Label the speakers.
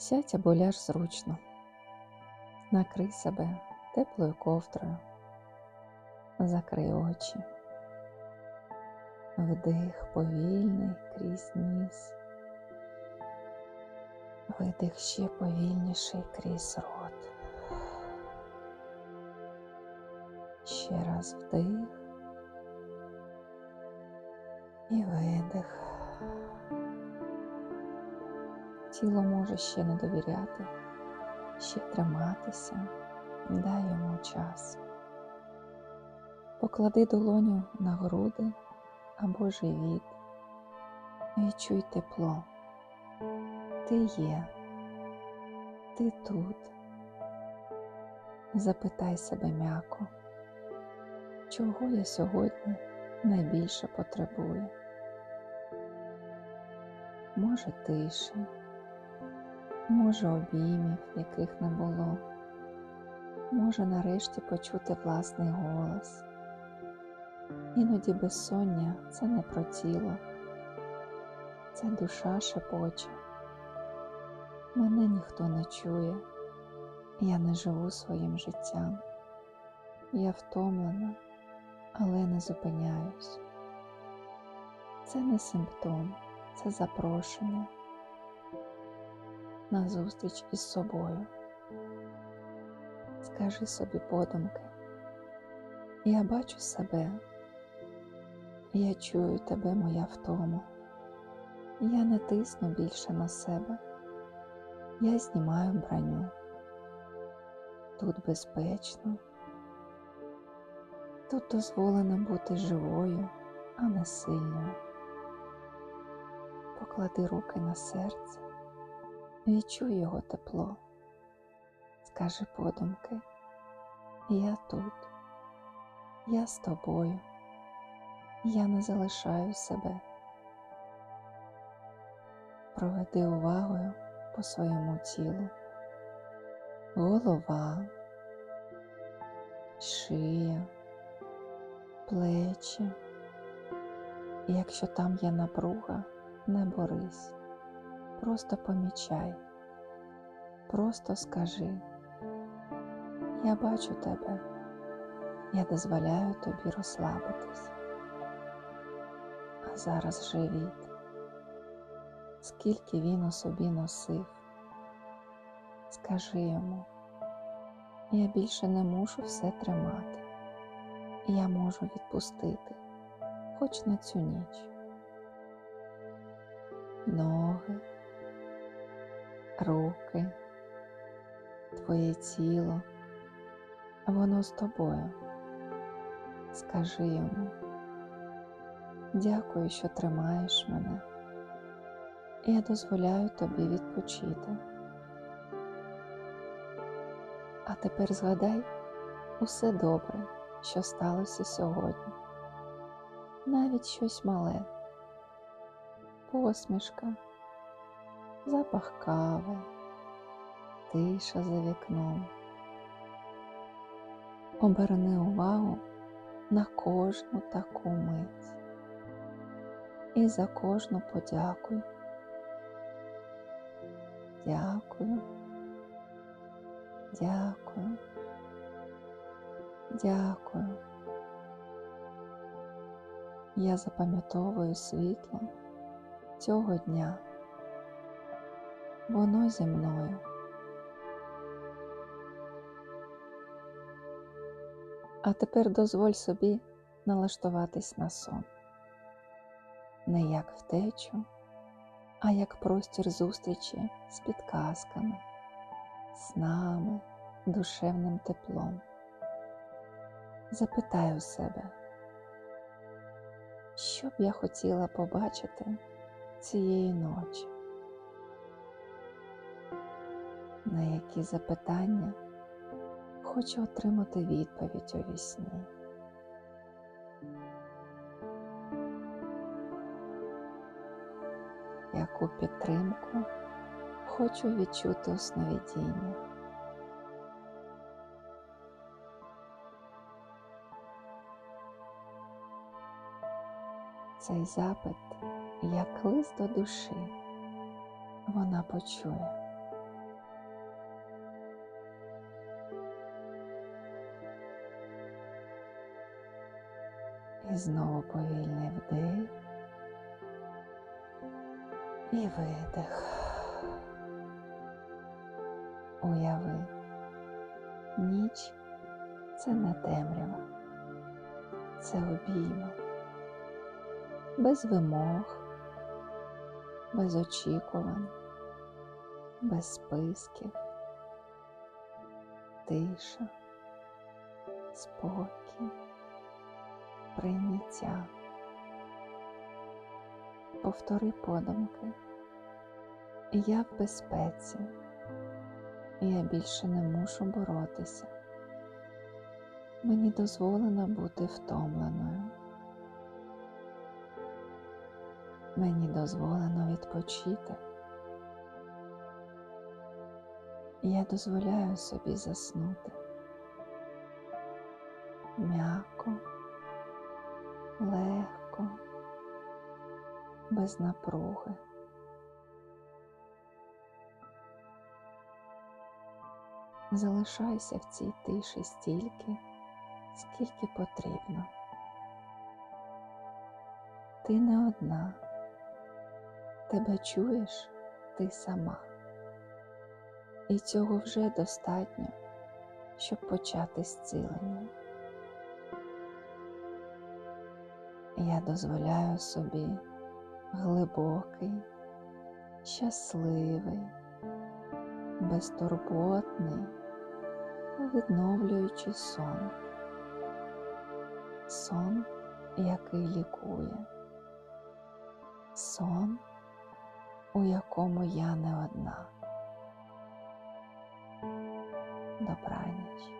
Speaker 1: Сядь або ляж зручно, накрий себе теплою ковдрою, закрий очі, вдих повільний крізь ніс, видих ще повільніший крізь рот. Ще раз вдих. І видих. Тіло може ще не довіряти, ще триматися, дай йому час. Поклади долоню на груди або живіт. Відчуй тепло. Ти є, ти тут. Запитай себе м'яко, чого я сьогодні найбільше потребую. Може тиші може обіймів, яких не було, може нарешті почути власний голос. Іноді безсоння це не про тіло, це душа шепоче. Мене ніхто не чує, я не живу своїм життям. Я втомлена, але не зупиняюсь. Це не симптом, це запрошення на зустріч із собою. Скажи собі подумки, я бачу себе, я чую тебе, моя втома. Я не тисну більше на себе, я знімаю броню. Тут безпечно, тут дозволено бути живою, а не сильною. Поклади руки на серце. Відчуй його тепло, скажи подумки, я тут, я з тобою, я не залишаю себе. Проведи увагою по своєму тілу, голова, шия, плечі. І якщо там є напруга, не борись. Просто помічай, просто скажи, я бачу тебе, я дозволяю тобі розслабитись. А зараз живіт, скільки він у собі носив, скажи йому, я більше не мушу все тримати, я можу відпустити, хоч на цю ніч. Ноги руки, твоє тіло, воно з тобою. Скажи йому, дякую, що тримаєш мене. і Я дозволяю тобі відпочити. А тепер згадай усе добре, що сталося сьогодні, навіть щось мале, посмішка запах кави, тиша за вікном. Оберни увагу на кожну таку мить і за кожну подякуй. Дякую, дякую, дякую. Я запам'ятовую світло цього дня воно зі мною. А тепер дозволь собі налаштуватись на сон, не як втечу, а як простір зустрічі з підказками, снами, душевним теплом. Запитай у себе, що б я хотіла побачити цієї ночі на які запитання хочу отримати відповідь у вісні. Яку підтримку хочу відчути у сновидінні. Цей запит як лист до душі вона почує. І знову повільний вдих. І видих. Уяви, ніч це не темрява, це обійми, без вимог, без очікувань, без списків, тиша, спокій, прийняття. Повтори подумки. Я в безпеці, я більше не мушу боротися. Мені дозволено бути втомленою. Мені дозволено відпочити. Я дозволяю собі заснути м'яко, легко, без напруги. Залишайся в цій тиші стільки, скільки потрібно. Ти не одна, тебе чуєш ти сама, і цього вже достатньо, щоб почати зцілення. Я дозволяю собі глибокий, щасливий, безтурботний, відновлюючий сон. Сон, який лікує. Сон, у якому я не одна. Добраніч.